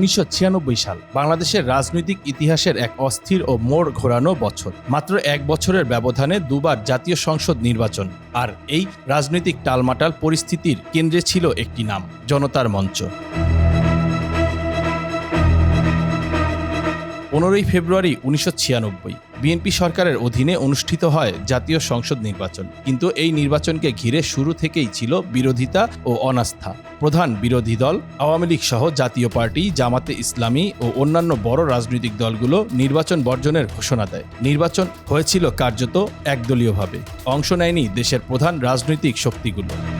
উনিশশো ছিয়ানব্বই সাল বাংলাদেশের রাজনৈতিক ইতিহাসের এক অস্থির ও মোড় ঘোরানো বছর। মাত্র এক বছরের ব্যবধানে দুবার জাতীয় সংসদ নির্বাচন, আর এই রাজনৈতিক টালমাটাল পরিস্থিতির কেন্দ্রে ছিল একটি নাম, জনতার মঞ্চ। পনেরোই ফেব্রুয়ারি উনিশশো ছিয়ানব্বই বিএনপি সরকারের অধীনে অনুষ্ঠিত হয় জাতীয় সংসদ নির্বাচন। কিন্তু এই নির্বাচনকে ঘিরে শুরু থেকেই ছিল বিরোধিতা ও অনাস্থা। প্রধান বিরোধী দল, আওয়ামী লীগ সহ জাতীয় পার্টি, জামাতে ইসলামী ও অন্যান্য বড় রাজনৈতিক দলগুলো নির্বাচন বর্জনের ঘোষণা দেয়। নির্বাচন হয়েছিল কার্যত একদলীয়ভাবে। অংশ নেয়নি দেশের প্রধান রাজনৈতিক শক্তিগুলো।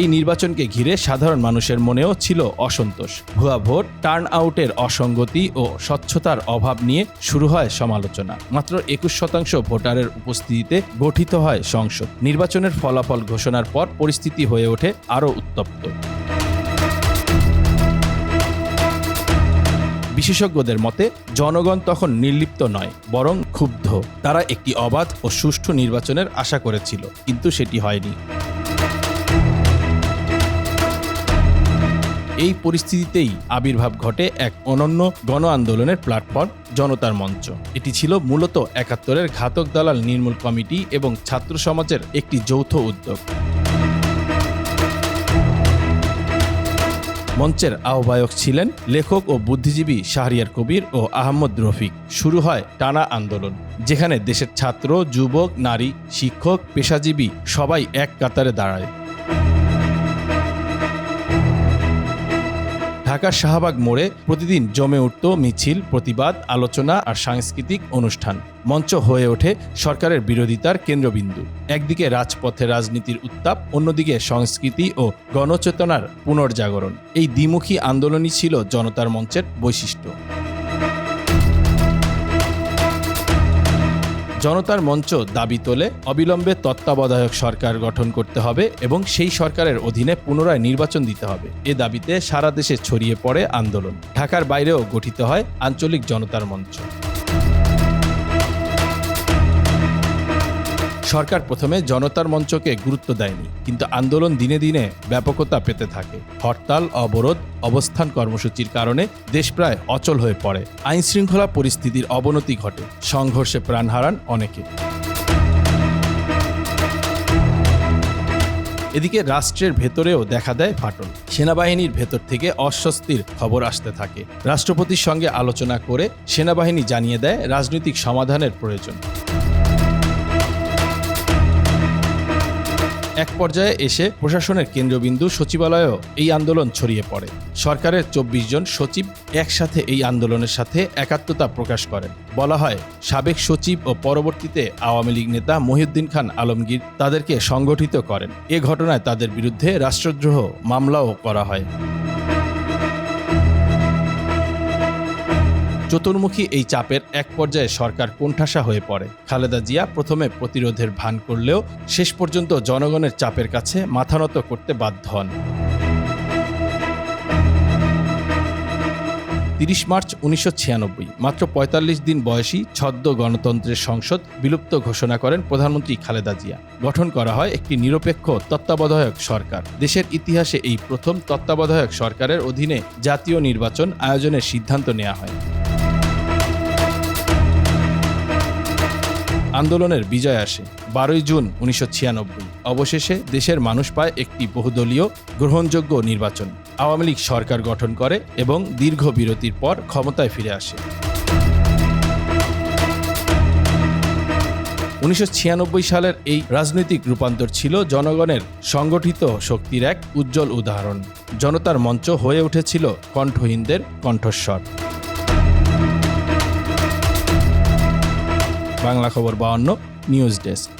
এই নির্বাচনকে ঘিরে সাধারণ মানুষের মনেও ছিল অসন্তোষ। ভুয়া ভোট, টার্ন আউটের অসঙ্গতি ও স্বচ্ছতার অভাব নিয়ে শুরু হয় সমালোচনা। মাত্র একুশ শতাংশ ভোটারের উপস্থিতিতে গঠিত হয় সংসদ। নির্বাচনের ফলাফল ঘোষণার পর পরিস্থিতি হয়ে ওঠে আরও উত্তপ্ত। বিশেষজ্ঞদের মতে, জনগণ তখন নির্লিপ্ত নয়, বরং ক্ষুব্ধ। তারা একটি অবাধ ও সুষ্ঠু নির্বাচনের আশা করেছিল, কিন্তু সেটি হয়নি। এই পরিস্থিতিতেই আবির্ভাব ঘটে এক অনন্য গণ আন্দোলনের প্ল্যাটফর্ম জনতার মঞ্চ। এটি ছিল মূলত একাত্তরের ঘাতক দালাল নির্মূল কমিটি এবং ছাত্র সমাজের একটি যৌথ উদ্যোগ। মঞ্চের আহ্বায়ক ছিলেন লেখক ও বুদ্ধিজীবী শাহরিয়ার কবির ও আহমদ রফিক। শুরু হয় টানা আন্দোলন, যেখানে দেশের ছাত্র, যুবক, নারী, শিক্ষক, পেশাজীবী সবাই এক কাতারে দাঁড়ায়। ঢাকার শাহবাগ মোড়ে প্রতিদিন জমে উঠত মিছিল, প্রতিবাদ, আলোচনা আর সাংস্কৃতিক অনুষ্ঠান। মঞ্চ হয়ে ওঠে সরকারের বিরোধিতার কেন্দ্রবিন্দু। একদিকে রাজপথে রাজনীতির উত্তাপ, অন্যদিকে সংস্কৃতি ও গণচেতনার পুনর্জাগরণ। এই দ্বিমুখী আন্দোলনই ছিল জনতার মঞ্চের বৈশিষ্ট্য। জনতার মঞ্চ দাবি তোলে, অবিলম্বে তত্ত্বাবধায়ক সরকার গঠন করতে হবে এবং সেই সরকারের অধীনে পুনরায় নির্বাচন দিতে হবে। এ দাবিতে সারা দেশে ছড়িয়ে পড়ে আন্দোলন। ঢাকার বাইরেও গঠিত হয় আঞ্চলিক জনতার মঞ্চ। সরকার প্রথমে জনতার মঞ্চকে গুরুত্ব দেয়নি, কিন্তু আন্দোলন দিনে দিনে ব্যাপকতা পেতে থাকে। হরতাল, অবরোধ, অবস্থান কর্মসূচির কারণে দেশ প্রায় অচল হয়ে পড়ে। আইন শৃঙ্খলা পরিস্থিতির অবনতি ঘটে। সংঘর্ষে প্রাণ হারান অনেকে। এদিকে রাষ্ট্রের ভেতরেও দেখা দেয় ফাটল। সেনাবাহিনীর ভেতর থেকে অস্বস্তির খবর আসতে থাকে। রাষ্ট্রপতির সঙ্গে আলোচনা করে সেনাবাহিনী জানিয়ে দেয় রাজনৈতিক সমাধানের প্রয়োজন। এক পর্যায়ে এসে প্রশাসনের কেন্দ্রবিন্দু সচিবালয়েও এই আন্দোলন ছড়িয়ে পড়ে। সরকারের চব্বিশ জন সচিব একসাথে এই আন্দোলনের সাথে একাত্মতা প্রকাশ করেন। বলা হয়, সাবেক সচিব ও পরবর্তীতে আওয়ামী লীগ নেতা মহিউদ্দিন খান আলমগীর তাদেরকে সংগঠিত করেন। এ ঘটনায় তাদের বিরুদ্ধে রাষ্ট্রদ্রোহ মামলাও করা হয়। চতুর্মুখী এই চাপের এক পর্যায়ে সরকার কোণঠাসা হয়ে পড়ে। খালেদা জিয়া প্রথমে প্রতিরোধের ভান করলেও শেষ পর্যন্ত জনগণের চাপের কাছে মাথা নত করতে বাধ্য হন। তিরিশ মার্চ উনিশশো ছিয়ানব্বই, মাত্র ৪৫ দিন বয়সী ছদ্ম গণতন্ত্রের সংসদ বিলুপ্ত ঘোষণা করেন প্রধানমন্ত্রী খালেদা জিয়া। গঠন করা হয় একটি নিরপেক্ষ তত্ত্বাবধায়ক সরকার। দেশের ইতিহাসে এই প্রথম তত্ত্বাবধায়ক সরকারের অধীনে জাতীয় নির্বাচন আয়োজনের সিদ্ধান্ত নেওয়া হয়। আন্দোলনের বিজয় আসে। বারোই জুন উনিশশো ছিয়ানব্বই। অবশেষে দেশের মানুষ পায় একটি বহুদলীয় গ্রহণযোগ্য নির্বাচন। আওয়ামী লীগ সরকার গঠন করে এবং দীর্ঘ বিরতির পর ক্ষমতায় ফিরে আসে। উনিশশো ছিয়ানব্বই সালের এই রাজনৈতিক রূপান্তর ছিল জনগণের সংগঠিত শক্তির এক উজ্জ্বল উদাহরণ। জনতার মঞ্চ হয়ে উঠেছিল কণ্ঠহীনদের কণ্ঠস্বর। বাংলা খবর বাহান্ন নিউজ ডেস্ক।